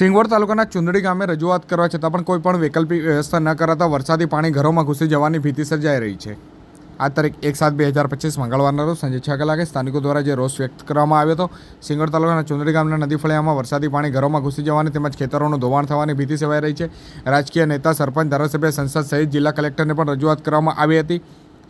સિંગવડ તાલુકાના ચુંદડી ગામે રજૂઆત કરવા છતાં પણ કોઈ પણ વૈકલ્પિક વ્યવસ્થા ન કરાતા વરસાદી પાણી ઘરોમાં ઘૂસી જવાની ભીતિ સર્જાઈ રહી છે. આ તારીખ એક સાત બે હજાર પચીસ મંગળવારના રોજ સાંજે છ કલાકે સ્થાનિકો દ્વારા જે રોષ વ્યક્ત કરવામાં આવ્યો હતો, સિંગવડ તાલુકાના ચુંદડી ગામના નદી ફળિયામાં વરસાદી પાણી ઘરોમાં ઘૂસી જવાની તેમજ ખેતરોનું ધોવાણ થવાની ભીતિ સેવાઈ રહી છે. રાજકીય નેતા, સરપંચ, ધારાસભ્ય, સંસદ સહિત જિલ્લા કલેક્ટરને પણ રજૂઆત કરવામાં આવી હતી.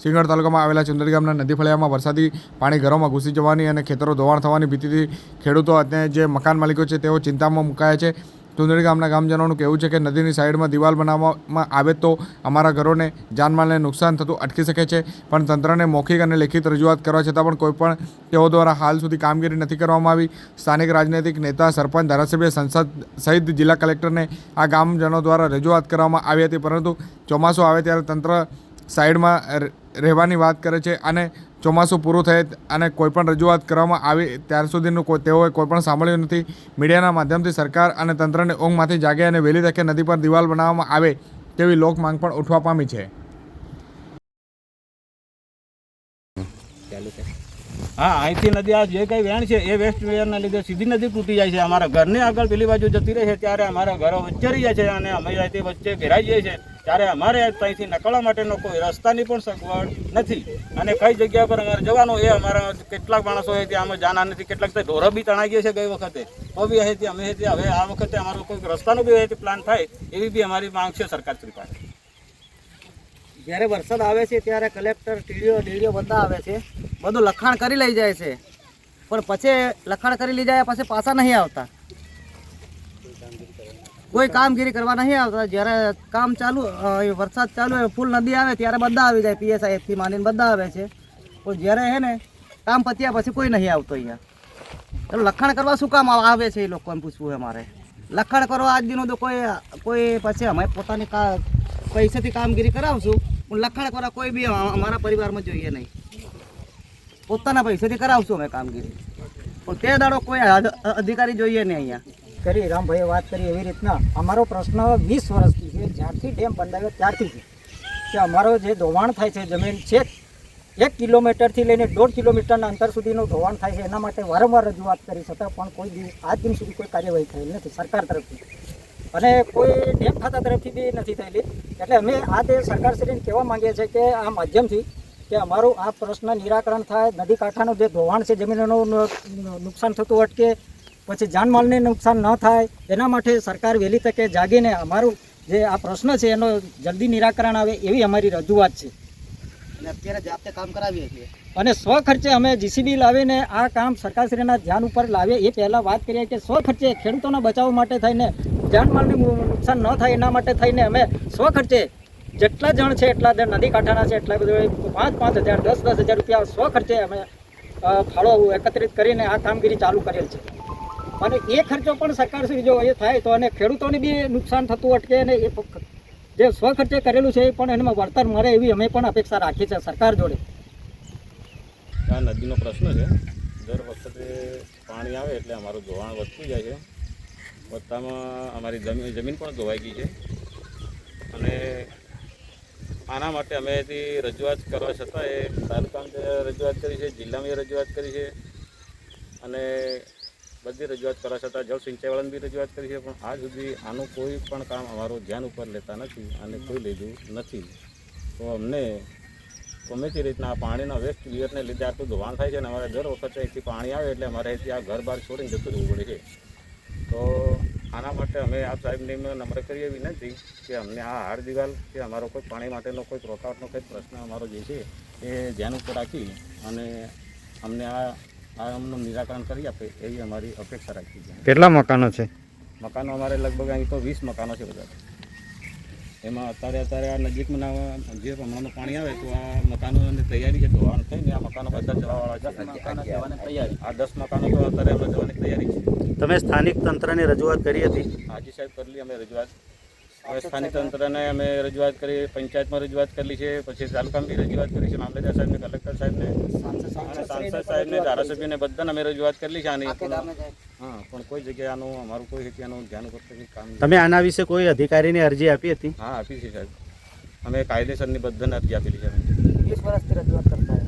સિંગડ તાલુકામાં આવેલા ચુંદડી ગામના નદી ફળિયામાં વરસાદી પાણી ઘરોમાં ઘૂસી જવાની અને ખેતરો ધોવાણ થવાની ભીતિથી ખેડૂતો અને જે મકાન માલિકો છે તેઓ ચિંતામાં મુકાયા છે. ચુંદડી ગામના ગામજનોનું કહેવું છે કે નદીની સાઈડમાં દિવાલ બનાવવામાં આવે તો અમારા ઘરોને જાનમાલને નુકસાન થતું અટકી શકે છે, પણ તંત્રને મૌખિક અને લેખિત રજૂઆત કરવા છતાં પણ કોઈપણ તેઓ દ્વારા હાલ સુધી કામગીરી નથી કરવામાં આવી. સ્થાનિક રાજનૈતિક નેતા, સરપંચ, ધારાસભ્ય, સંસદ સહિત જિલ્લા કલેક્ટરને આ ગામજનો દ્વારા રજૂઆત કરવામાં આવી હતી, પરંતુ ચોમાસું આવે ત્યારે તંત્ર સાઈડમાં રહેવાની વાત કરે છે અને ચોમાસું પૂરું થાય અને કોઈ પણ રજૂઆત કરવામાં આવી ત્યાર સુધીનું કોઈ તેઓએ કોઈ પણ સાંભળ્યું નથી. મીડિયાના માધ્યમથી સરકાર અને તંત્રને ઊંઘમાંથી જાગે અને વહેલી તકે નદી પર દિવાલ બનાવવામાં આવે તેવી લોક માંગ પણ ઉઠવા પામી છે. હા, અહીંથી નદી આ જે કંઈ વેણ છે એ વેસ્ટ વેયરના લીધે સીધી નદી તૂટી જાય છે. અમારા ઘરની આગળ પેલી બાજુ જતી રહે છે ત્યારે અમારા ઘરો વચ્ચે રહી જાય છે અને અમે વચ્ચે ઘેરાઈ જાય છીએ. ત્યારે અમારે ત્યાંથી નકળવા માટેનો કોઈ રસ્તાની પણ સગવડ નથી. અને કઈ જગ્યા પર અમારે જવાનું એ અમારા કેટલાક માણસો અહીંથી અમે જાના નથી. કેટલાક તો ઢોરો બી તણાઈ ગયા છે ગઈ વખતે. તો બી અહીંથી અમે અહીંથી હવે આ વખતે અમારો કોઈ રસ્તાનો બી અહીંથી પ્લાન થાય એવી બી અમારી માંગ છે સરકાર શ્રી પાસે. જ્યારે વરસાદ આવે છે ત્યારે કલેક્ટર, ટીડીઓ, ડીડીઓ બધા આવે છે. બધું લખાણ કરી લઈ જાય છે. પણ પછી લખાણ કરી લઈ જાય પછી પાછા નહીં આવતા. કોઈ કામગીરી કરવા નહીં આવતા. જ્યારે કામ ચાલુ વરસાદ ચાલુ હોય, ફૂલ નદી આવે ત્યારે બધા આવી જાય, પીએસઆઈ થી માંડીને બધા આવે છે. પણ જ્યારે હે ને, કામ પત્યા પછી કોઈ નહીં આવતો અહીંયા. લખાણ કરવા શું કામ આવે છે એ લોકોને પૂછવું અમારે લખાણ કરવા આજ દિનો તો કોઈ કોઈ પછી અમે પોતાની કા, પૈસાથી કામગીરી કરાવશું, પણ લખાણ કરવા કોઈ બી અમારા પરિવારમાં જોઈએ નહીં. પોતાના પૈસાથી કરાવશું અમે કામગીરી. પણ તે દાડો કોઈ અધિકારી જોઈએ નહીં અહીંયા. કરી, રામભાઈએ વાત કરી એવી રીતના, અમારો પ્રશ્ન વીસ વર્ષથી છે, જ્યારથી ડેમ બંધાયો ત્યારથી છે. કે અમારો જે ધોવાણ થાય છે, જમીન છે, એક કિલોમીટરથી લઈને દોઢ કિલોમીટરના અંતર સુધીનું ધોવાણ થાય છે, એના માટે વારંવાર રજૂઆત કરી છતાં પણ કોઈ દિવસ, આજ દિન સુધી કોઈ કાર્યવાહી થયેલ નથી, સરકાર તરફથી. અને કોઈ ડેમ ખાતા તરફથી બી નથી થયેલી. એટલે અમે આ તે સરકારશ્રીને કહેવા માંગીએ છીએ કે આ માધ્યમથી, કે અમારું આ પ્રશ્ન નિરાકરણ થાય, નદી કાંઠાનું જે ધોવાણ છે, જમીનનું નુકસાન થતું અટકે પછી જાનમાલને નુકસાન ન થાય એના માટે સરકાર વહેલી તકે જાગીને અમારું જે આ પ્રશ્ન છે એનો જલ્દી નિરાકરણ આવે એવી અમારી રજૂઆત છે. અને અત્યારે જાતે કામ કરાવીએ છીએ. અને સ્વ ખર્ચે અમે જીસીબી લાવીને આ કામ સરકારશ્રીના ધ્યાન ઉપર લાવીએ એ પહેલાં વાત કરીએ કે સ્વ ખર્ચે ખેડૂતોના બચાવ માટે થઈને જાનમાલને નુકસાન ન થાય એના માટે થઈને અમે સ્વ ખર્ચે જેટલા જણ છે એટલા જણ નદી કાંઠાના છે એટલા બધા પાંચ પાંચ હજાર દસ દસ હજાર રૂપિયા સ્વ ખર્ચે અમે ફાળો એકત્રિત કરીને આ કામગીરી ચાલુ કરેલ છે. અને એ ખર્ચો પણ સરકાર શ્રી જો એ થાય તો અને ખેડૂતોને બી નુકસાન થતું અટકે અને એ જે સ્વખર્ચે કરેલું છે એ પણ એમાં વળતર મળે એવી અમે પણ અપેક્ષા રાખી છે સરકાર જોડે. આ નદીનો પ્રશ્ન છે. દર વખતે પાણી આવે એટલે અમારું ધોવાણ વધતું જાય છે. વધતામાં અમારી જમીન જમીન પણ ધોવાઈ ગઈ છે. અને આના માટે અમે એથી રજૂઆત કરવા છતાં એ તાલુકામાં રજૂઆત કરી છે, જિલ્લામાં રજૂઆત કરી છે. અને બધી રજૂઆત કરવા છતાં જળ સિંચાઈવાળાને બી રજૂઆત કરી છે, પણ આજ સુધી આનું કોઈ પણ કામ અમારું ધ્યાન ઉપર લેતા નથી અને કોઈ લીધું નથી. તો અમને ગમે તે રીતના પાણીના વેસ્ટ લિયરને લીધે આટલું ધોવાણ થાય છે અને અમારે દર વખતે અહીંથી પાણી આવે એટલે અમારે અહીંથી આ ઘર બહાર છોડીને જતું રહેવું પડે છે. તો આના માટે અમે આ સાહેબને નમ્ર કરીએ વિનંતી કે અમને આ હાર દિવાલ કે અમારો કોઈ પાણી માટેનો કોઈ રોકાવટનો કોઈ પ્રશ્ન અમારો જે છે એ ધ્યાન ઉપર રાખી અને અમને આ આ અમને નિરાકરણ કરી આપે એવી અમારી અપેક્ષા રાખી છે. કેટલા મકાનો છે? મકાનો અમારે લગભગ અહીં તો વીસ મકાનો છે બધા. એમાં અત્યારે અત્યારે આ નજીકમાં ના- જે હમણાંનું પાણી આવે તો આ મકાનોની તૈયારી છે ધોવાનું થઈને આ મકાનો બધા જવાવાળા છે. આ દસ મકાનો તો અત્યારે અમે જવાની તૈયારી છે. તમે સ્થાનિક તંત્રની રજૂઆત કરી હતી? હાજી સાહેબ કરેલી અમે રજૂઆત. હવે સ્થાનિક તંત્રને અમે રજૂઆત કરી પંચાયતમાં રજૂઆત કરેલી છે પછી તાલુકામાં બી રજૂઆત કરી છે મામલેદાર સાહેબને કલેક્ટર સાહેબને. સાંસદ સાહેબને ધારાસભ્યને બધાને અમે રજૂઆત કરેલી છે આની હા પણ કોઈ જગ્યાએ આનું અમારું કોઈ જગ્યાનું આનું ધ્યાન કરતો કામ તમે આના વિશે કોઈ અધિકારીની અરજી આપી હતી? હા આપી છે સાહેબ. અમે કાયદેસરની બધાને અરજી આપેલી છે. વીસ વર્ષથી રજૂઆત કરતા